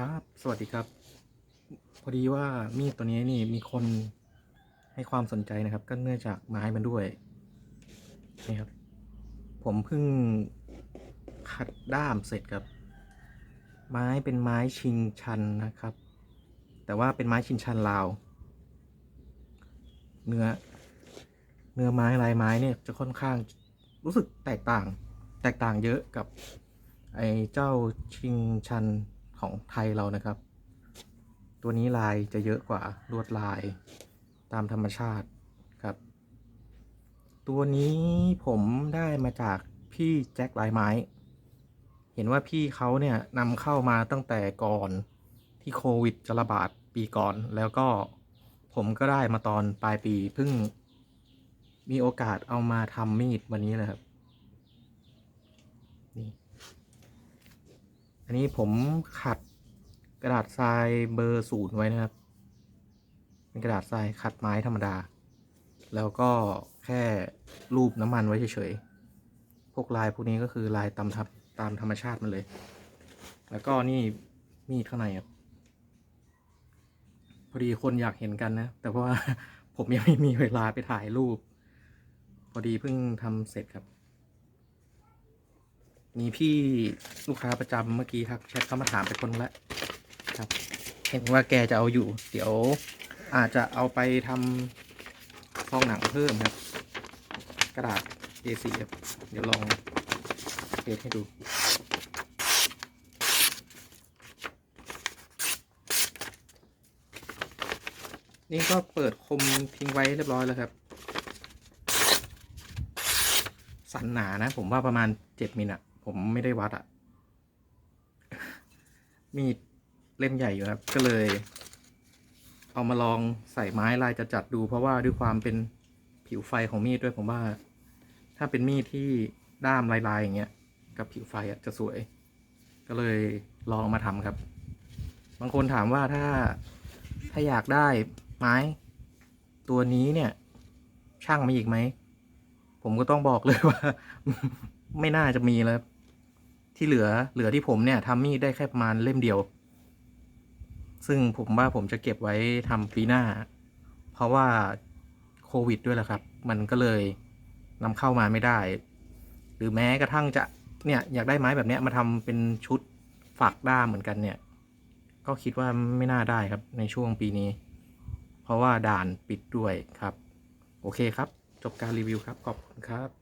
ครับ สวัสดีครับ พอดีว่ามีดตัวนี้นี่มีคนให้ความสนใจนะครับ ก็เนื่องจากไม้มันด้วยนี่ครับ ผมเพิ่งขัดด้ามเสร็จครับ ไม้เป็นไม้ชิงชันนะครับ แต่ว่าเป็นไม้ชิงชันลาว เนื้อ เนื้อไม้ลายไม้เนี่ยจะค่อนข้างรู้สึกแตกต่าง แตกต่างเยอะกับ ไอ้เจ้าชิงชัน ของไทยเรานะครับ ตัวนี้ลายจะเยอะกว่าลวดลายตามธรรมชาติครับ ตัวนี้ผมได้มาจากพี่แจ็คลายไม้ เห็นว่าพี่เขาเนี่ยนำเข้ามาตั้งแต่ก่อนที่โควิดจะระบาดปีก่อน แล้วก็ผมก็ได้มาตอนปลายปีเพิ่งมีโอกาสเอามาทำมีดวันนี้เลยครับนี่ อันนี้ผมขัดกระดาษทรายเบอร์ศูนย์ไว้นะครับ เป็นกระดาษทรายขัดไม้ธรรมดา แล้วก็แค่รูปน้ำมันไว้เฉยๆ พวกลายพวกนี้ก็คือลายตามทับตามธรรมชาติมันเลย แล้วก็นี่มีดข้างในครับ พอดีคนอยากเห็นกันนะ แต่ว่าผมยังไม่มีเวลาไปถ่ายรูป พอดีเพิ่งทำเสร็จครับ มีพี่ลูกค้าประจำเมื่อกี้ทักแชทเข้ามาถามไปคนละครับ เห็นว่าแกจะเอาอยู่ เดี๋ยวอาจจะเอาไปทำซองหนังเพิ่มครับ กระดาษ A4 เดี๋ยวลองเทสให้ดูนี่ก็เปิดคมทิ้งไว้เรียบร้อยแล้วครับ สันหนานะ ผมว่าประมาณเจ็ดมิลอะ ผมไม่ได้วัดอะมีดเล่มใหญ่อยู่ครับ ก็เลย เอามาลองใส่ไม้ลายจะจัดดู เพราะว่าด้วยความเป็นผิวไฟของมีดด้วยผมว่า ถ้าเป็นมีดที่ด้ามลายๆอย่างเงี้ยกับผิวไฟอะจะสวย ก็เลยลองมาทำครับ บางคนถามว่าถ้าถ้าอยากได้ไม้ ตัวนี้เนี่ย ช่างมีอีกไหม ผมก็ต้องบอกเลยว่า ไม่น่าจะมีแล้ว ที่เหลือเหลือที่ผมเนี่ยทำมีดได้แค่ประมาณเล่มเดียว ซึ่งผมว่าผมจะเก็บไว้ทำปีหน้า เพราะว่าโควิดด้วยแหละครับ มันก็เลยนำเข้ามาไม่ได้ หรือแม้กระทั่งจะเนี่ยอยากได้ไม้แบบเนี้ยมาทำเป็นชุดฝักด้ามเหมือนกันเนี่ย ก็คิดว่าไม่น่าได้ครับในช่วงปีนี้ เพราะว่าด่านปิดด้วยครับ โอเคครับ จบการรีวิวครับ ขอบคุณครับ